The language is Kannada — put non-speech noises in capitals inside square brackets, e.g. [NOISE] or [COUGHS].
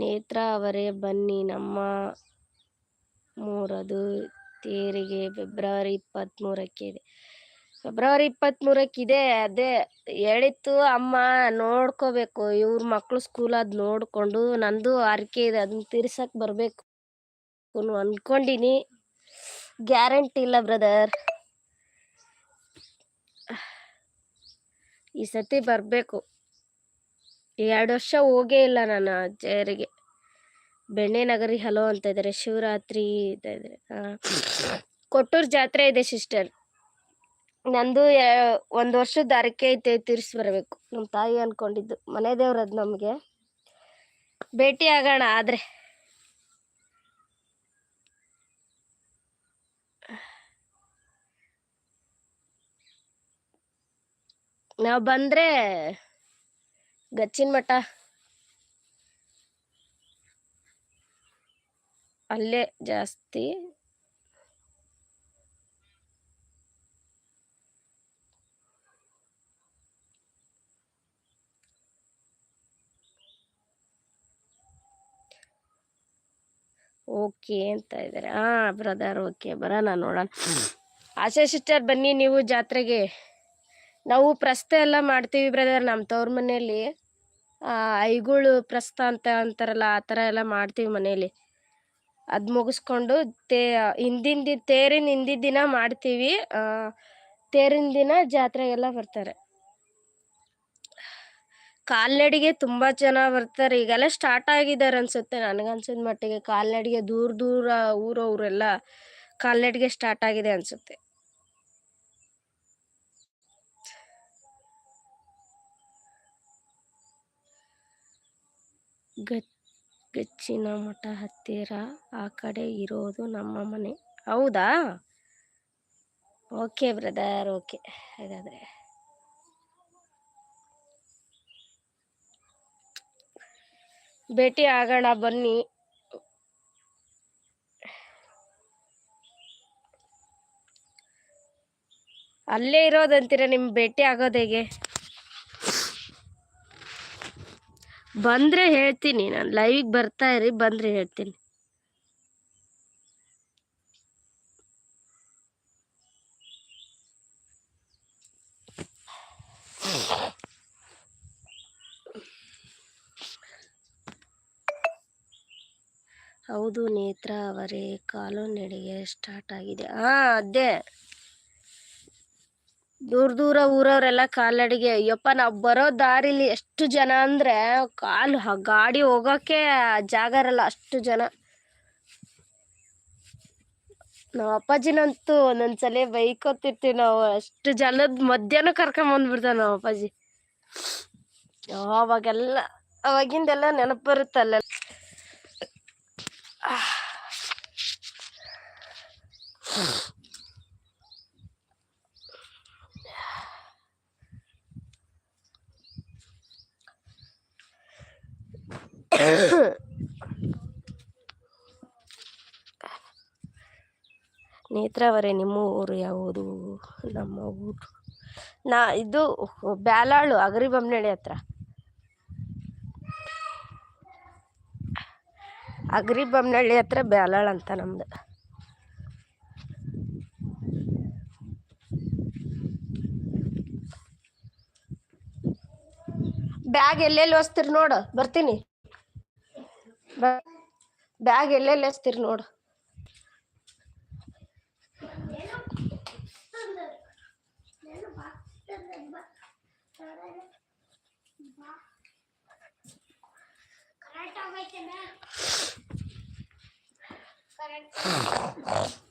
ನೇತ್ರ ಅವರೇ ಬನ್ನಿ. ನಮ್ಮ ಮೂರದು ತೇರಿಗೆ ಫೆಬ್ರವರಿ ಇಪ್ಪತ್ತ್ಮೂರಕ್ಕೆ ಇದೆ. ಫೆಬ್ರವರಿ ಇಪ್ಪತ್ತ್ಮೂರಕ್ಕಿದೆ ಅದೇ ಹೇಳಿತ್ತು, ಅಮ್ಮ, ನೋಡ್ಕೋಬೇಕು. ಇವ್ರ ಮಕ್ಕಳು ಸ್ಕೂಲ್ ಅದು ನೋಡಿಕೊಂಡು ನಂದು ಹರಕೆ ಇದೆ. ಅದನ್ನ ತೀರ್ಸಕ್ಕೆ ಬರಬೇಕು ಅನ್ಕೊಂಡಿನಿ. ಗ್ಯಾರಂಟಿ ಇಲ್ಲ, ಬ್ರದರ್. ಈ ಸತಿ ಬರಬೇಕು. ಎರಡು ವರ್ಷ ಹೋಗೇ ಇಲ್ಲ ನಾನು ಅಜ್ಜಯರಿಗೆ ಬೆಣ್ಣೆ ನಗರಿ ಹಲೋ ಅಂತ ಇದ್ದಾರೆ ಶಿವರಾತ್ರಿ ಅಂತ ಇದ್ದಾರೆ ಕೊಟ್ಟೂರು ಜಾತ್ರೆ ಇದೆ ಸಿಸ್ಟರ್ ನಂದು ಒಂದು ವರ್ಷದ ಅರಕೆ ಐತೆ ತೀರಿಸಿ ಬರಬೇಕು. ನಮ್ಮ ತಾಯಿ ಅನ್ಕೊಂಡಿದ್ದು, ಮನೆ ದೇವ್ರದ್ ನಮಗೆ. ಭೇಟಿ ಆಗೋಣ ಆದರೆ. ನಾವು ಬಂದ್ರೆ ಗಚ್ಚಿನ ಮಠ. ಅಲ್ಲೇ ಜಾಸ್ತಿ. ಓಕೆ ಅಂತ ಇದ್ದಾರೆ ಹಾ ಬ್ರದರ್, ಓಕೆ, ಬರೋಣ ನೋಡೋಣ. ಆಶಾ ಸಿಸ್ಟರ್, ಬನ್ನಿ ನೀವು ಜಾತ್ರೆಗೆ. ನಾವು ಪ್ರಸ್ತೆ ಎಲ್ಲ ಮಾಡ್ತೀವಿ ಬ್ರದರ್ ನಮ್ಮ ತವ್ರ ಮನೆಯಲ್ಲಿ. ಐಗಳು ಪ್ರಸ್ತ ಅಂತ ಅಂತಾರಲ್ಲ, ಆ ಥರ ಎಲ್ಲ ಮಾಡ್ತೀವಿ ಮನೇಲಿ ಅದು ಮುಗಿಸ್ಕೊಂಡು ತೇ, ಹಿಂದಿನ ದಿ, ತೇರಿನ ಹಿಂದಿನ ದಿನ ಮಾಡ್ತೀವಿ. ತೇರಿನ ದಿನ ಜಾತ್ರೆಗೆಲ್ಲ ಬರ್ತಾರೆ. ಕಾಲ್ನಡಿಗೆ ತುಂಬಾ ಜನ ಬರ್ತಾರೆ. ಈಗೆಲ್ಲ ಸ್ಟಾರ್ಟ್ ಆಗಿದ್ದಾರೆ ಅನ್ಸುತ್ತೆ ನನಗನ್ಸಿದ ಮಟ್ಟಿಗೆ. ಕಾಲ್ನಡಿಗೆ ದೂರ ದೂರ ಊರವರೆಲ್ಲ ಕಾಲ್ನಡಿಗೆ ಸ್ಟಾರ್ಟ್ ಆಗಿದೆ ಅನ್ಸುತ್ತೆ. ಗಚ್ಚಿನ ಮಠ ಹತ್ತಿರ ಆ ಕಡೆ ಇರೋದು ನಮ್ಮ ಮನೆ. ಹೌದಾ? ಓಕೆ ಬ್ರದರ್ ಓಕೆ ಹಾಗಾದ್ರೆ. ಭೇಟಿ ಆಗೋಣ, ಬನ್ನಿ. ಅಲ್ಲೇ ಇರೋದಂತೀರ ನಿಮ್ ಭೇಟಿ ಆಗೋದು ಹೇಗೆ? ಬಂದ್ರೆ ಹೇಳ್ತೀನಿ ನಾನು ಲೈವಿಗೆ ಬರ್ತಾ ಇರಿ, ಬಂದ್ರೆ ಹೇಳ್ತೀನಿ. ಹೌದು ನೇತ್ರ ಅವರೇ, ಕಾಲು ನಡಿಗೆ ಸ್ಟಾರ್ಟ್ ಆಗಿದೆ. ಹಾ ಅದೇ. ದೂರ ದೂರ ಊರವರೆಲ್ಲ ಕಾಲ್ನಡಿಗೆ, ಅಯ್ಯಪ್ಪ ನಾವು ಬರೋ ದಾರಿಲಿ ಎಷ್ಟು ಜನ ಅಂದ್ರೆ ಕಾಲು ಗಾಡಿ ಹೋಗೋಕೆ ಜಾಗ ಇರಲ್ಲ ಅಷ್ಟು ಜನ. ನಮ್ಮ ಅಪ್ಪಾಜಿನಂತೂ ಒಂದೊಂದ್ಸಲ ಬೈಕೋತಿರ್ತೀವಿ ನಾವು, ಅಷ್ಟು ಜನದ ಮಧ್ಯಾಹ್ನ ಕರ್ಕೊಂಡ್ ಬಂದ್ಬಿಡ್ತಾವ ನಾವು ಅಪ್ಪಾಜಿ. ಅವಾಗೆಲ್ಲ, ಅವಾಗಿಂದೆಲ್ಲ ನೆನಪು ಬರುತ್ತಲ್ಲ [COUGHS] ನೇತ್ರಾವರೆ, ನಿಮ್ಮ ಊರು ಯಾವುದು? ನಮ್ಮ ಊರು. ನಾ, ಇದು ಬ್ಯಾಲಾಳು ಅಗರಿ ಬೊಮ್ಮನಹಳ್ಳಿ ಹತ್ರ. ಅಗರಿ ಬೊಮ್ಮನಹಳ್ಳಿ ಹತ್ರ ಬ್ಯಾಲಾಳ್ ಅಂತ ನಮ್ದು. ಬ್ಯಾಗ್ ಎಲ್ಲೆಲ್ಲಿ ಒಸ್ತೀರಿ ನೋಡು, ಬರ್ತೀನಿ. ಬ್ಯಾಗ್ ಎಲ್ಲೆಲ್ಲಿ ಎಸ್ತೀರಿ ನೋಡು. ಕರೆಕ್ಟ್